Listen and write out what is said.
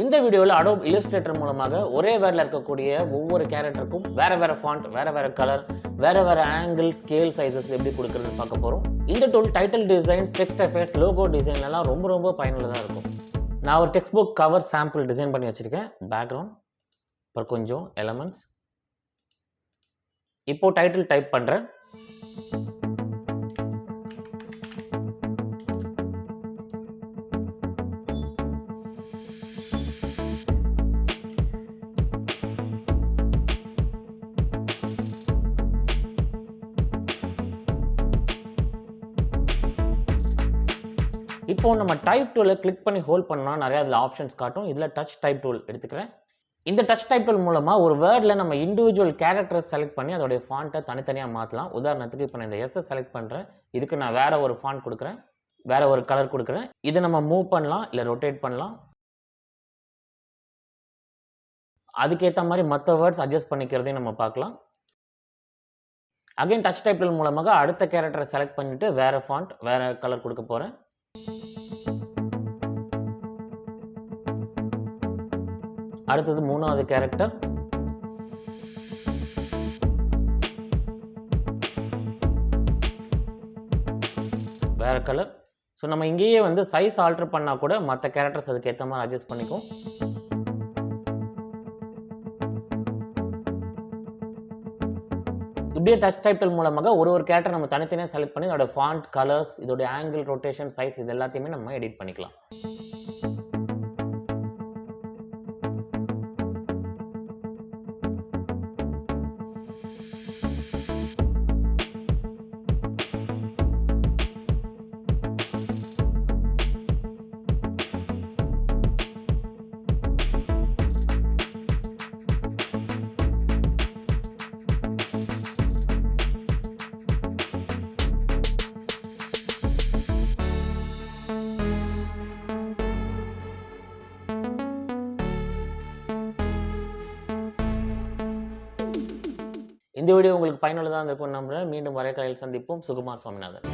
இந்த வீடியோவில் Adobe illustrator மூலமாக ஒரே வேரில் இருக்கக்கூடிய ஒவ்வொரு கேரக்டருக்கும் வேறு வேறு ஃபாண்ட் வேறு வேறு கலர் வேறு வேறு ஆங்கிள் ஸ்கேல் சைஸஸ் எப்படி கொடுக்குறதுன்னு பார்க்க போகிறோம் இந்த tool title design text effects logo டிசைன்லாம் ரொம்ப ரொம்ப பயனுள்ளதாக இருக்கும். நான் ஒரு text book cover sample design பண்ணி வச்சுருக்கேன். பேக்ரவுண்ட் அப்புறம் கொஞ்சம் எலமெண்ட்ஸ் இப்போது டைட்டில் டைப் பண்ணுறேன் இப்போ நம்ம டைப் டூலை கிளிக் பண்ணி ஹோல்ட் பண்ணால் நிறையா அதில் ஆப்ஷன்ஸ் காட்டும். இதில் டச் டைப் டூல் எடுத்துக்கிறேன். இந்த டச் டைப் டூல் மூலமாக ஒரு வேர்டில் நம்ம இண்டிவிஜுவல் கேரக்டரை செலக்ட் பண்ணி அதோடைய ஃபாண்ட்டை தனித்தனியாக மாற்றலாம் உதாரணத்துக்கு இப்போ நான் இந்த எஸ்ஸை செலக்ட் பண்ணுறேன் இதுக்கு நான் வேறு ஒரு ஃபாண்ட் கொடுக்குறேன். வேறு ஒரு கலர் கொடுக்குறேன். இதை நம்ம மூவ் பண்ணலாம் இல்லை ரொட்டேட் பண்ணலாம். அதுக்கேற்ற மாதிரி மற்ற வேர்ட்ஸ் அட்ஜஸ்ட் பண்ணிக்கிறதையும் நம்ம பார்க்கலாம். அகைன் டச் டைப்பில் மூலமாக அடுத்த கேரக்டரை செலக்ட் பண்ணிவிட்டு வேறு ஃபாண்ட் வேறு கலர் கொடுக்க போகிறேன் அடுத்தது மூணாவது கேரக்டர் வேற கலர் ஸோ நம்ம இங்கேயே வந்து சைஸ் ஆல்டர் பண்ணால் கூட மற்ற கேரக்டர்ஸ் அதுக்கு ஏற்ற மாதிரி அட்ஜஸ்ட் பண்ணிக்கும் இப்படியே டச் டைட்டில் மூலமாக ஒரு ஒரு கேரக்டர் நம்ம தனித்தனியாக செலக்ட் பண்ணி அதோட ஃபாண்ட் கலர்ஸ் இதோட ஆங்கிள் ரொட்டேஷன் சைஸ் இது எல்லாத்தையுமே நம்ம எடிட் பண்ணிக்கலாம். இந்த வீடியோ உங்களுக்கு பயனுள்ளதாக இருக்கும் நம்புறேன். மீண்டும் வரைக்கலையில் சந்திப்போம். சுகுமார் சுவாமிநாதன்.